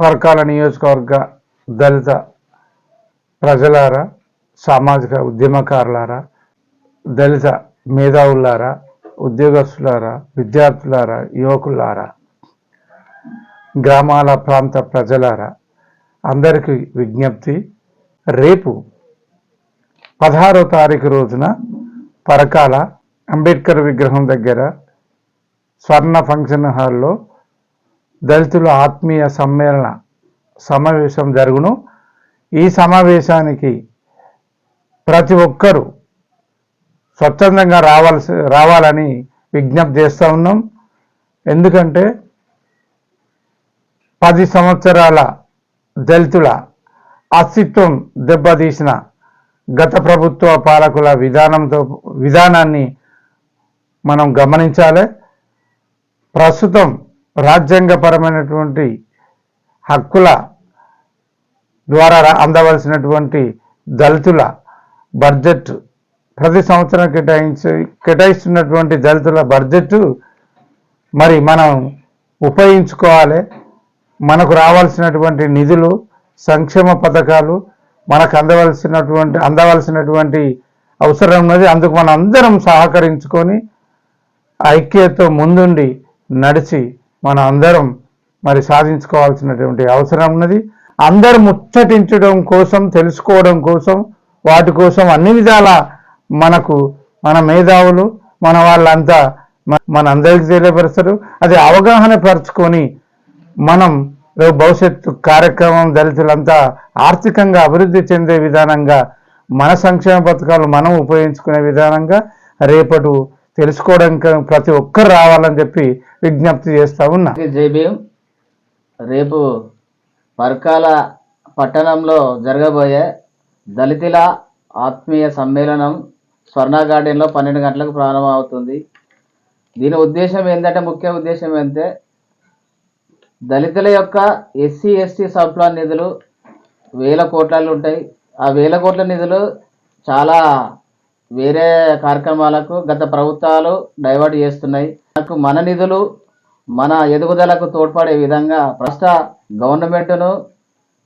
పరకాల నియోజకవర్గ దళిత ప్రజలారా సామాజిక ఉద్యమకారులారా దళిత మేధావులారా ఉద్యోగస్తులారా విద్యార్థులారా యువకులారా గ్రామాల ప్రాంత ప్రజలారా అందరికీ విజ్ఞప్తి. రేపు పదహారో తారీఖు రోజున పరకాల అంబేద్కర్ విగ్రహం దగ్గర స్వర్ణ ఫంక్షన్ హాల్లో దళితుల ఆత్మీయ సమ్మేళన సమావేశం జరుగును. ఈ సమావేశానికి ప్రతి ఒక్కరూ స్వచ్ఛందంగా రావాల్సి రావాలని విజ్ఞప్తి చేస్తూ ఉన్నాం. ఎందుకంటే పది సంవత్సరాల దళితుల అస్తిత్వం దెబ్బతీసిన గత ప్రభుత్వ పాలకుల విధానంతో విధానాన్ని మనం గమనించాలి. ప్రస్తుతం రాజ్యాంగపరమైనటువంటి హక్కుల ద్వారా అందవలసినటువంటి దళితుల బడ్జెట్ ప్రతి సంవత్సరం కేటాయించి కేటాయిస్తున్నటువంటి దళితుల బడ్జెట్ మరి మనం ఉపయోగించుకోవాలి. మనకు రావాల్సినటువంటి నిధులు సంక్షేమ పథకాలు మనకు అందవలసినటువంటి అందవలసినటువంటి అవసరం ఉన్నది. అందుకు మనం అందరం సహకరించుకొని ఐక్యతతో ముందుండి నడిచి మనం అందరం మరి సాధించుకోవాల్సినటువంటి అవసరం ఉన్నది. అందరు ముచ్చటించడం కోసం తెలుసుకోవడం కోసం వాటి కోసం అన్ని విధాల మనకు మన మేధావులు మన వాళ్ళంతా మ- మన అందరికీ తెలియపరుస్తారు. అది అవగాహన పరుచుకొని మనం భవిష్యత్తు కార్యక్రమం దళితులంతా ఆర్థికంగా అభివృద్ధి చెందే విధానంగా మన సంక్షేమ పథకాలు మనం ఉపయోగించుకునే విధానంగా రేపటి తెలుసుకోవడానికి ప్రతి ఒక్కరు రావాలని చెప్పి విజ్ఞప్తి చేస్తా ఉన్నా. జై రేపు పర్కాల పట్టణంలో జరగబోయే దళితుల ఆత్మీయ సమ్మేళనం స్వర్ణ గార్డెన్లో పన్నెండు గంటలకు ప్రారంభమవుతుంది. దీని ఉద్దేశం ఏంటంటే ముఖ్య ఉద్దేశం ఏంటంటే దళితుల యొక్క ఎస్సీ ఎస్టీ సబ్ప్లాన్ నిధులు వేల కోట్లలో ఉంటాయి. ఆ వేల కోట్ల నిధులు చాలా వేరే కార్యక్రమాలకు గత ప్రభుత్వాలు డైవర్ట్ చేస్తున్నాయి. మనకు మన నిధులు మన ఎదుగుదలకు తోడ్పడే విధంగా ప్రస్తుత గవర్నమెంట్ను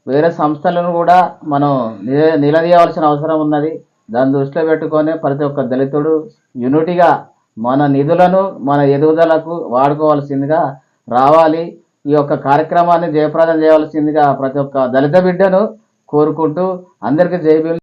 వేరే సంస్థలను కూడా మనం నిల- నిలదీయవలసిన అవసరం ఉన్నది. దాన్ని దృష్టిలో పెట్టుకొని ప్రతి ఒక్క దళితుడు యూనిటీగా మన నిధులను మన ఎదుగుదలకు వాడుకోవాల్సిందిగా రావాలి. ఈ యొక్క కార్యక్రమాన్ని జయప్రదం చేయవలసిందిగా ప్రతి ఒక్క దళిత బిడ్డను కోరుకుంటూ అందరికీ జై